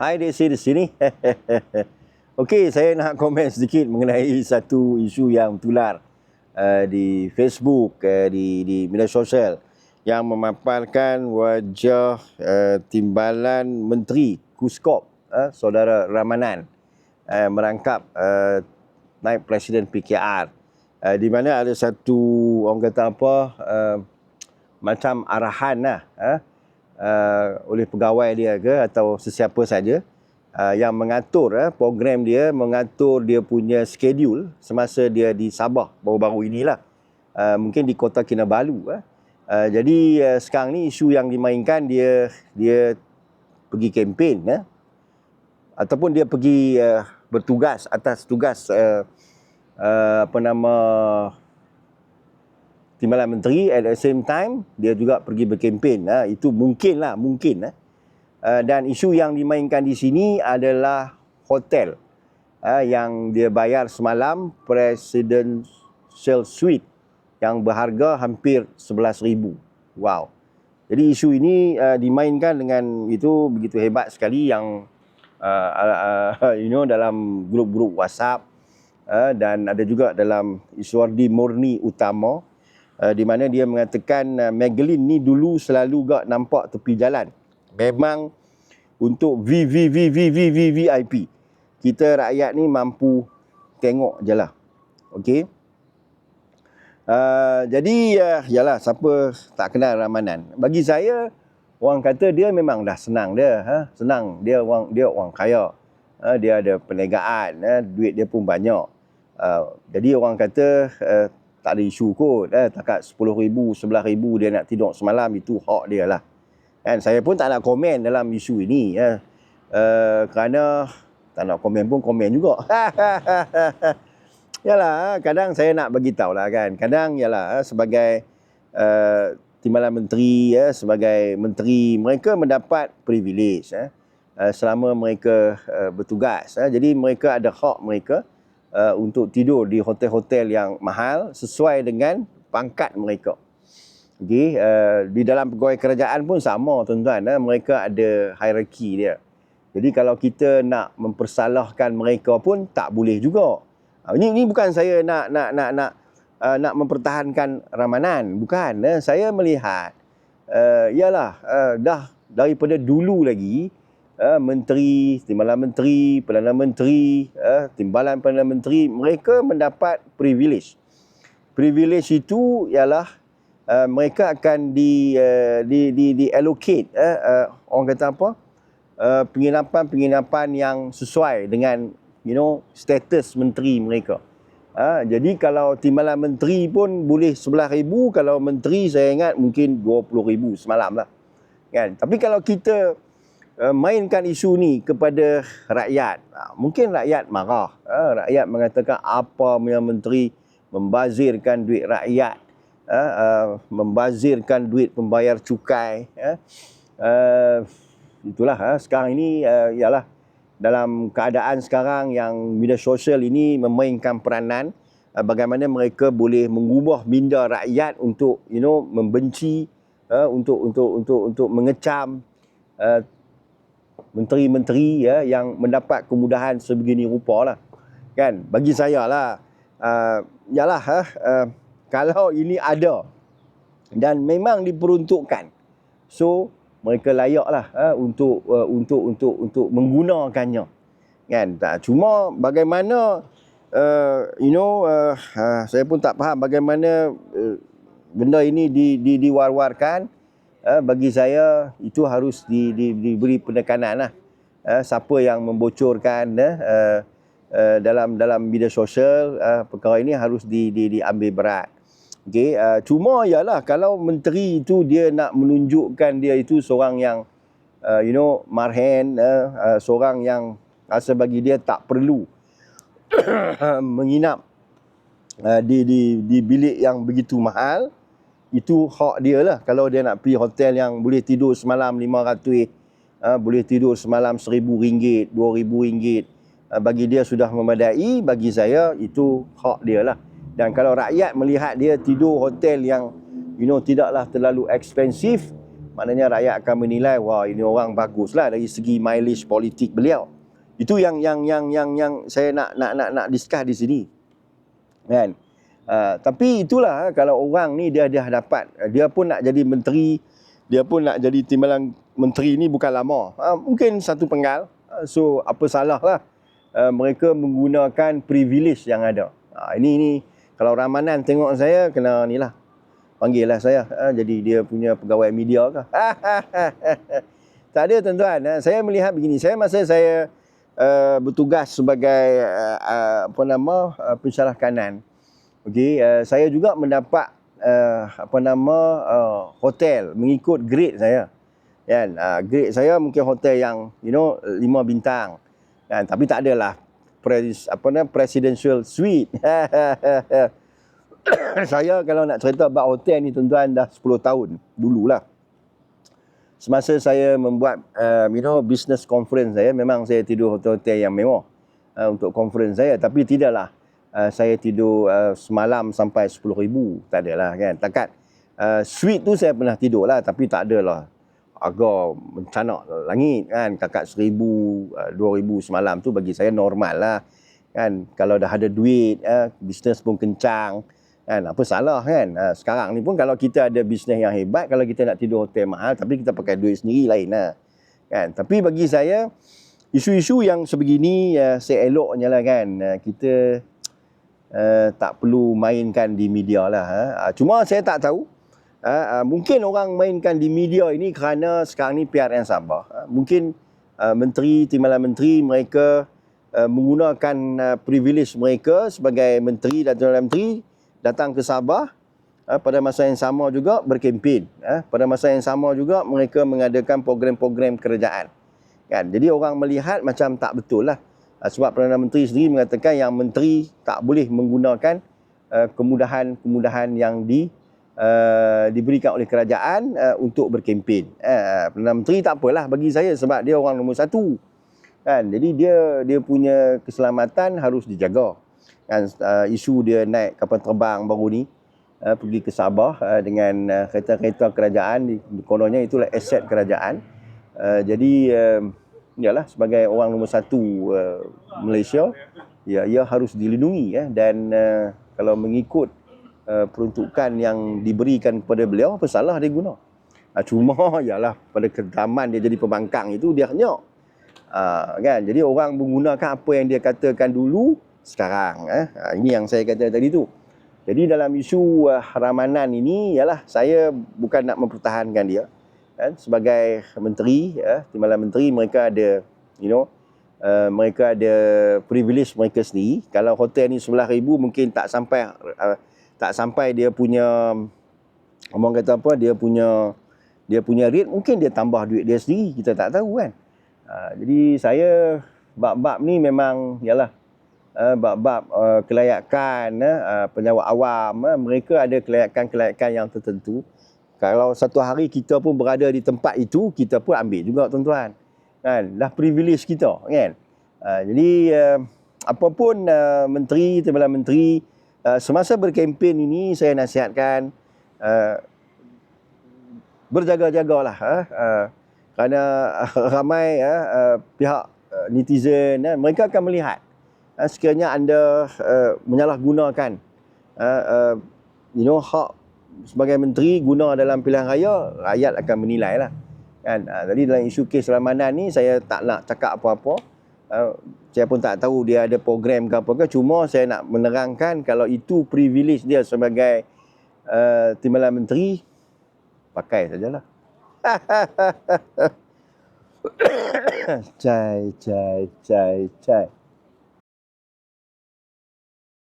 Hai Desi di sini. Okey, saya nak komen sedikit mengenai satu isu yang tular uh, di Facebook, uh, di di media sosial yang memaparkan wajah uh, timbalan menteri Kuskop, uh, saudara Ramanan uh, merangkap uh, naib presiden PKR. Uh, di mana ada satu orang kata apa uh, macam arahan lah uh, uh, oleh pegawai dia ke atau sesiapa saja uh, yang mengatur uh, program dia, mengatur dia punya schedule semasa dia di Sabah baru-baru inilah. Uh, mungkin di Kota Kinabalu. Uh. Uh, jadi uh, sekarang ni isu yang dimainkan dia dia pergi kempen uh, ataupun dia pergi uh, bertugas atas tugas uh, uh, apa nama timbalan menteri at the same time dia juga pergi berkempen uh, itu mungkin lah mungkin uh. Uh, dan isu yang dimainkan di sini adalah hotel uh, yang dia bayar semalam presidential suite yang berharga hampir 11,000. Wow. Jadi isu ini uh, dimainkan dengan itu begitu hebat sekali yang uh, uh, you know dalam grup-grup WhatsApp uh, dan ada juga dalam Iswardi Murni Utama uh, di mana dia mengatakan uh, Magellan ni dulu selalu gak nampak tepi jalan memang untuk VVVVVVIP. Kita rakyat ni mampu tengok je lah. Okey. Uh, jadi uh, yalah siapa tak kenal Ramanan. Bagi saya orang kata dia memang dah senang dia, ha? senang dia orang dia orang kaya. Ha? dia ada perniagaan, ha? duit dia pun banyak. Uh, jadi orang kata uh, tak ada isu kot, eh? takat 10,000, 11,000 dia nak tidur semalam itu hak dia lah. Kan saya pun tak nak komen dalam isu ini ya. Uh, kerana tak nak komen pun komen juga. yalah, kadang saya nak bagi tahu lah kan. Kadang yalah sebagai uh, timbalan menteri ya, sebagai menteri mereka mendapat privilege. Uh, selama mereka uh, bertugas ya. Jadi mereka ada hak mereka uh, untuk tidur di hotel-hotel yang mahal sesuai dengan pangkat mereka. Okay, uh, di dalam pegawai kerajaan pun sama tuan-tuan. Uh, mereka ada hierarki dia. Jadi kalau kita nak mempersalahkan mereka pun tak boleh juga. Uh, ini ini bukan saya nak nak nak nak uh, nak mempertahankan Ramanan, bukan. Uh, saya melihat uh, ialah uh, dah daripada dulu lagi uh, menteri, timbalan menteri, perdana menteri, uh, timbalan perdana menteri mereka mendapat privilege. Privilege itu ialah uh, mereka akan di uh, di di di allocate uh, uh, orang kata apa uh, penginapan-penginapan yang sesuai dengan you know status menteri mereka. Uh, jadi kalau timbalan menteri pun boleh 11,000 kalau menteri saya ingat mungkin 20,000 semalam lah. Kan? Tapi kalau kita uh, mainkan isu ni kepada rakyat, uh, mungkin rakyat marah. Uh, rakyat mengatakan apa yang menteri membazirkan duit rakyat. Uh, membazirkan duit pembayar cukai. Itulah sekarang ini ialah dalam keadaan sekarang yang media sosial ini memainkan peranan bagaimana mereka boleh mengubah minda rakyat untuk you know membenci untuk untuk untuk untuk mengecam menteri-menteri ya yang mendapat kemudahan sebegini rupa lah. Kan? Bagi saya lah uh, yalah uh, kalau ini ada dan memang diperuntukkan so mereka layaklah uh, untuk uh, untuk untuk untuk menggunakannya. Kan? Tak cuma bagaimana uh, you know uh, uh, saya pun tak faham bagaimana uh, benda ini di di diwar-warkan uh, bagi saya itu harus di, di, diberi penekanan lah. Uh, siapa yang membocorkan uh, uh, dalam dalam media sosial uh, perkara ini harus di, di diambil berat. Okay, uh, cuma ialah kalau menteri itu dia nak menunjukkan dia itu seorang yang uh, you know marhen, uh, uh, seorang yang rasa bagi dia tak perlu menginap uh, di di di bilik yang begitu mahal, itu hak dia lah. Kalau dia nak pergi hotel yang boleh tidur semalam 500 uh, boleh tidur semalam RM1,000, RM2,000, uh, bagi dia sudah memadai, bagi saya itu hak dia lah. Dan kalau rakyat melihat dia tidur hotel yang you know tidaklah terlalu ekspensif, maknanya rakyat akan menilai wah ini orang baguslah dari segi mileage politik beliau. Itu yang yang yang yang yang saya nak nak nak nak discuss di sini. Kan? Uh, tapi itulah kalau orang ni dia dah dapat dia pun nak jadi menteri, dia pun nak jadi timbalan menteri ni bukan lama. Uh, mungkin satu penggal. Uh, so apa salah lah uh, mereka menggunakan privilege yang ada. Uh, ini ini kalau Ramanan tengok saya kena ni lah panggil lah saya ha, jadi dia punya pegawai media ke tak ada tuan-tuan ha, saya melihat begini saya masa saya uh, bertugas sebagai uh, uh, apa nama uh, pensyarah kanan okey uh, saya juga mendapat uh, apa nama uh, hotel mengikut grade saya. Kan? Uh, grade saya mungkin hotel yang you know lima bintang. Kan? Tapi tak adalah pres apa nama presidential suite. Saya kalau nak cerita about hotel ni tuan-tuan dah 10 tahun dululah. Semasa saya membuat uh, you know business conference saya memang saya tidur hotel-hotel yang mewah uh, untuk conference saya. Tapi tidaklah uh, saya tidur uh, semalam sampai 10,000 tak adalah kan. Takat uh, suite tu saya pernah tidur lah tapi tak adalah agak mencanak langit kan? Kakak 1000 uh, 2000 semalam tu bagi saya normal lah kan? Kalau dah ada duit uh, bisnes pun kencang kan? Apa salah kan? Ha, sekarang ni pun kalau kita ada bisnes yang hebat kalau kita nak tidur hotel mahal tapi kita pakai duit sendiri lain lah kan? Tapi bagi saya isu-isu yang sebegini ya, saya eloknya lah kan? Uh, kita uh, tak perlu mainkan di media lah uh, cuma saya tak tahu uh, uh, mungkin orang mainkan di media ini kerana sekarang ni PRN Sabah uh, mungkin uh, menteri timbalan menteri mereka uh, menggunakan uh, privilege mereka sebagai menteri dan timbalan menteri datang ke Sabah uh, pada masa yang sama juga berkempen uh, pada masa yang sama juga mereka mengadakan program-program kerajaan. Kan? Jadi orang melihat macam tak betul lah sebab Perdana Menteri sendiri mengatakan yang menteri tak boleh menggunakan uh, kemudahan-kemudahan yang di uh, diberikan oleh kerajaan uh, untuk berkempen. Uh, Perdana Menteri tak apalah bagi saya sebab dia orang nombor satu. Kan? Jadi dia dia punya keselamatan harus dijaga. Kan? Uh, isu dia naik kapal terbang baru ni uh, pergi ke Sabah uh, dengan uh, kereta-kereta kerajaan kononnya itulah aset kerajaan. Uh, jadi uh, yalah sebagai orang nombor satu uh, Malaysia ya ia harus dilindungi ya. Dan uh, kalau mengikut uh, peruntukan yang diberikan kepada beliau apa salah dia guna? Uh, cuma yalah pada kedaman dia jadi pembangkang itu dia hanya uh, kan? Jadi orang menggunakan apa yang dia katakan dulu sekarang eh? Ha, ini yang saya kata tadi tu. Jadi dalam isu uh, Ramanan ini ialah saya bukan nak mempertahankan dia kan sebagai menteri ya timbalan menteri mereka ada you know uh, mereka ada privilege mereka sendiri. Kalau hotel ni 11000 mungkin tak sampai uh, tak sampai dia punya orang kata apa dia punya dia punya rate mungkin dia tambah duit dia sendiri. Kita tak tahu kan. Uh, jadi saya bab-bab ni memang ialah uh, bab-bab uh, kelayakan uh, penyawa awam uh, mereka ada kelayakan-kelayakan yang tertentu kalau satu hari kita pun berada di tempat itu kita pun ambil juga tuan-tuan. Kan? Dah privilege kita kan? Uh, jadi uh, apapun uh, menteri timbalan menteri uh, semasa berkempen ini saya nasihatkan uh, berjaga-jagalah uh, uh, kerana uh, ramai uh, uh, pihak uh, netizen uh, mereka akan melihat uh, sekiranya anda uh, menyalahgunakan uh, uh, you know hak sebagai menteri guna dalam pilihan raya rakyat akan menilai lah. Kan? Uh, jadi dalam isu kes selamanan ni saya tak nak cakap apa-apa. Uh, saya pun tak tahu dia ada program ke apa ke. Cuma saya nak menerangkan kalau itu privilege dia sebagai uh, timbalan menteri pakai sajalah. Cai cai cai cai